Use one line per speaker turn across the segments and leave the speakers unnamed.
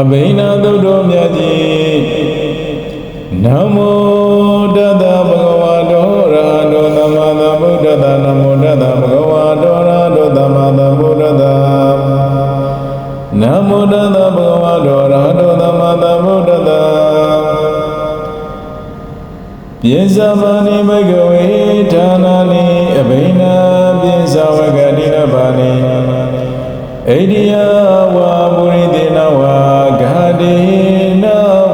အဘိနာသုတ္တမြတ်ကြီးနမောတတ္တဗုဒ္ဓဝါတောရဟတောသမ္မာသမ္ဗုဒ္ဓတ္တနမောတတ္တဗုဒ္ဓဝါတောရဟတောသမ္မာသမ္ဗုဒ္ဓတ္တနမောတတ္တဗုဒ္ဓဝါတောရဟတောသမ္မာသမ္ဗုဒ္ဓတ္တပိဇာမဏိဘဂဝေဌာနာနိအဘိနာပိဇာဝကတိနဘာနိဣတိယဝါပုရိသေနဝါဂါ တိန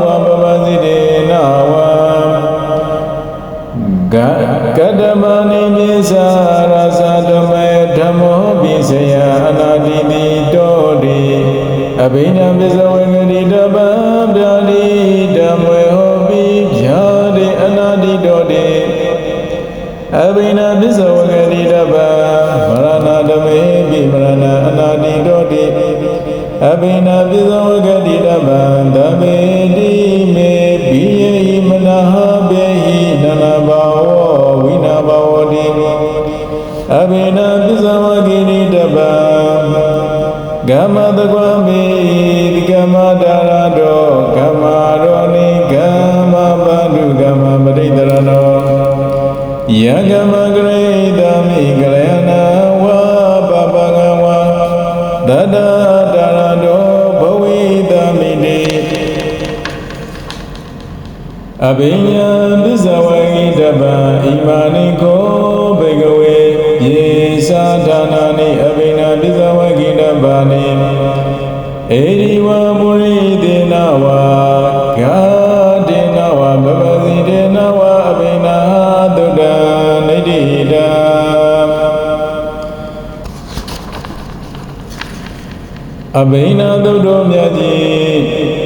ဝါပပစိတေနဝါဂကတမဏိပိဇာရသဓမ္မေဓမ္မောပိစယအနာတိတိတောတိအဘိနာပိဇဝေကတိ အဘိနာပိဇဝေကတိတပံဓမေတိမေပိယေဟိမနဟဘေဟိနနဘာဝဝိနာဘာဝတိအဘိနာပိဇဝေကတိတပံကမ္မတကွံမိဒီကမ္မဒါရတောကမ္မရောနိကမ္မပန္ဓုကမ္မပရိဒရနောယကမ္မဂရိတမိကလယနာဝပပကဝသတ္တဒါရတော အဘိညာသစ္စာဝေဟိတပံဣမာနိကိုဘေကဝေယေသာဒါနာနိအဘိနာသစ္စာဝေဟိတပံနိဧရိဝမုရိတေနဝါဂာတေနဝါဘဗစီတေနဝါအဘိနာသုတ္တနိဋ္ဌိတံအဘိနာသုတ္တမြတ်ကြီး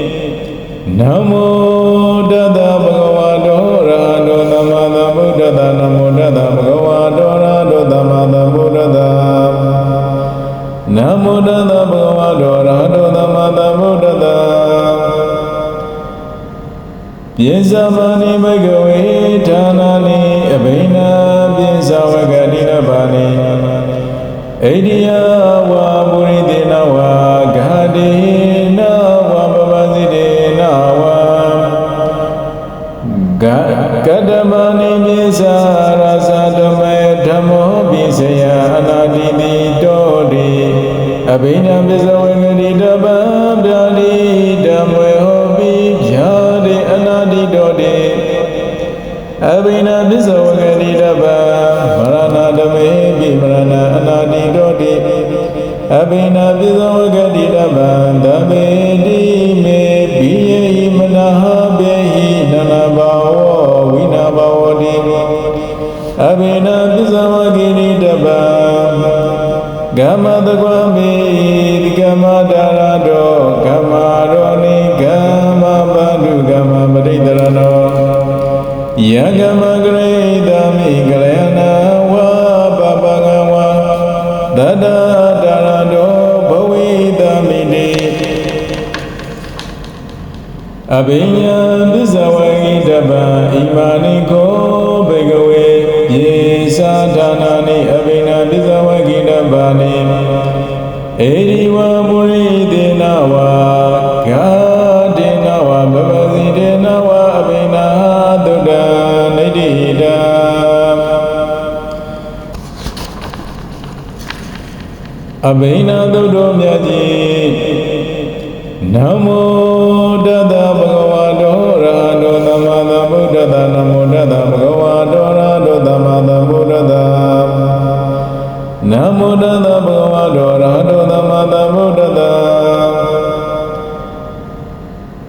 နမောတတ္တဗုဒ္ဓဝါတောရဟတောသမ္မာသမ္ဗုဒ္ဓတ္တနမောတတ္တဗုဒ္ဓဝါတောရဟတောသမ္မာသမ္ဗုဒ္ဓတ္တနမောတတ္တဗုဒ္ဓဝါတောရဟတောသမ္မာသမ္ဗုဒ္ဓတ္တပိဇာမဏိဘဂဝေဌာနာနိအဘိနာပိဇာဝကတိနဘာနိဣတိယဝါပုရိသေနဝါဂါတိ ဂကတမဏိပိဇာရသဓမ္မေဓမ္မောပိစယအနာတိတိတောတိအဘိဓမ္ပစ္စဝေငတိတပံဗျာတိဓမ္မေဟောပိဗျာတိအနာတိတောတိအဘိနာပစ္စဝေငတိတပံမရဏဓမေပိမရဏအနာတိတောတိအဘိနာပစ္စဝေငတိတပံဓမ္မေတိမေပိယေဟိမနဟဘေဟိနန အဘိနာပစ္စဝေငတိတပံကမ္မတကွံမိဒီကမ္မဒါရတောကမ္မရောနိကမ္မပန္ဓုကမ္မပရိဒရနောယကမ္မဂရိတမိကလယနာဝပပကဝသတ္တဒါရတောဘဝိတမိတိအဘိညာသစ္စာဝေဟိတပံဣမာနိကို အဘိနာသုတ္တမြတ်ကြီးနမောတတ္တဗုဒ္ဓဝါတောရဟတောသမ္မာသမ္ဗုဒ္ဓတ္တနမောတတ္တဗုဒ္ဓဝါတောရဟတောသမ္မာသမ္ဗုဒ္ဓတ္တနမောတတ္တဗုဒ္ဓဝါတောရဟတောသမ္မာသမ္ဗုဒ္ဓတ္တ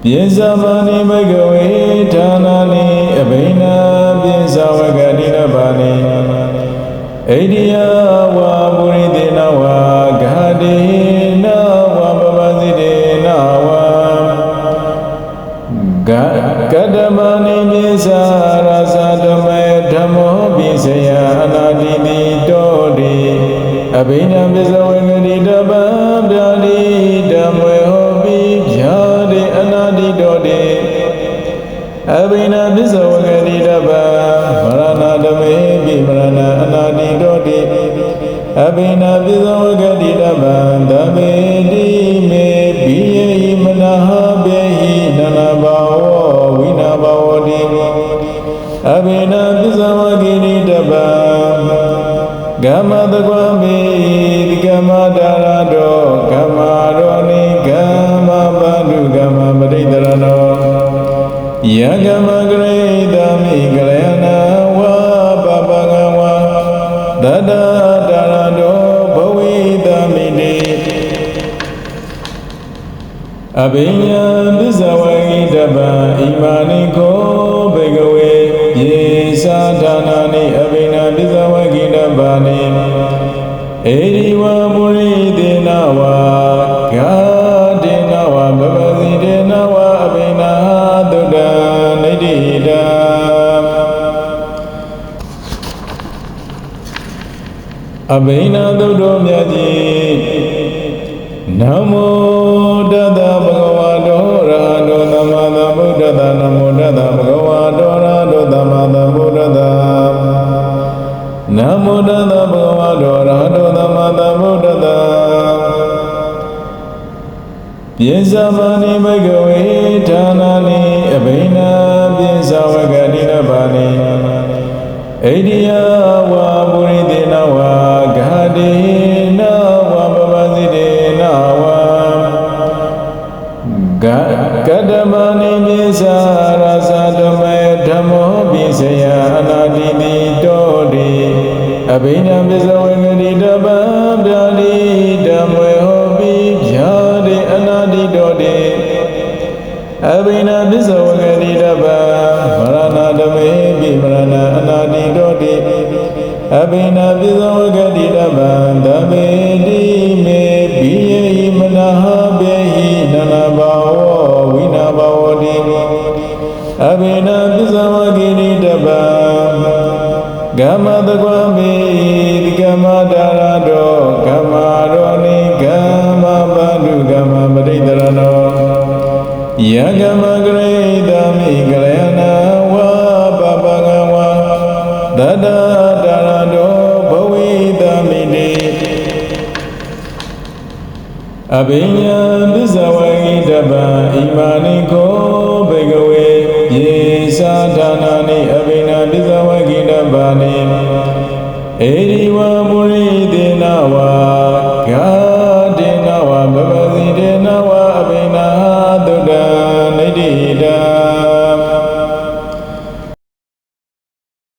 ပိဇာမဏိဘဂဝေဌာနာနိအဘိနာပိဇာဝကတိနဘာနိဣတိယဝါပုရိသေနဝါ ဂကတမဏိပိဇာရသဓမ္မေဓမ္မောပိစယအနာတိတိတောတိအဘိဓမ္ပစ္စဝေငတိတပံဗျာတိဓမ္မေဟောပိဗျာတိအနာတိတောတိအဘိနာပစ္စဝေငတိတပံမရဏဓမေပိမရဏအနာတိတောတိအဘိနာပစ္စဝေငတိတပံဓမ္မေတိမေပိယေ အဘိဓမ္ပိသဝကိရိတပံကမ္မတကွာမိဒီကမ္မတာရတောကမ္မရောနိကမ္မပန္တုကမ္မပရိတရဏောယကမ္မကရိတမိကလယနာဝပပကဝသတ္တတာရတောဘဝိတမိတိအဘိညာပစ္စဝကိတပံဣမာနိခော ဧရိဝမုရိတေနဝါဂာတေနဝါဘဗစီတေနဝါအဘိညာသုတ္တနိတိတံအဘိနာသုတ်တော်မြတ်ကြီးနမောတတ မောတတဗုဒ္ဓဝါဒောရဟတောသမ္မာသမ္ဗုဒ္ဓတပြေဇမဏိဘဂဝေဌာနာနိအဘိနာပြေဇဝကတိနဘာနိဣဒိယဝါပုရိသေ အဘိဓမ္ပစ္စဝေငတိတပံဗျာတိဓမ္မေဟောပိဗျာတိအနာတိတောတိအဘိနာပစ္စဝဂတိတပံမရဏဓမေပိမရဏအနာတိတောတိအဘိနာပစ္စဝဂတိတပံသဗ္ဗေတိမေပိယေဟိမနဟဘေဟိနနဘာဝဝိနာဘာဝတိအဘိနာပစ္စဝဂတိတပံ ကမ္မတကွံမေဒီကမ္မဒါရတောကမ္မာရောနိကမ္မပန္တုကမ္မပရိဒရနောယကမဂရိတမိကလယနာဝပပကဝသတ္တတရတောဘဝိတမိတိအဘိညာသစ္စာဝေတပံဣမာနိကို တပံနိဧရိဝမုရိတေနဝါဂာ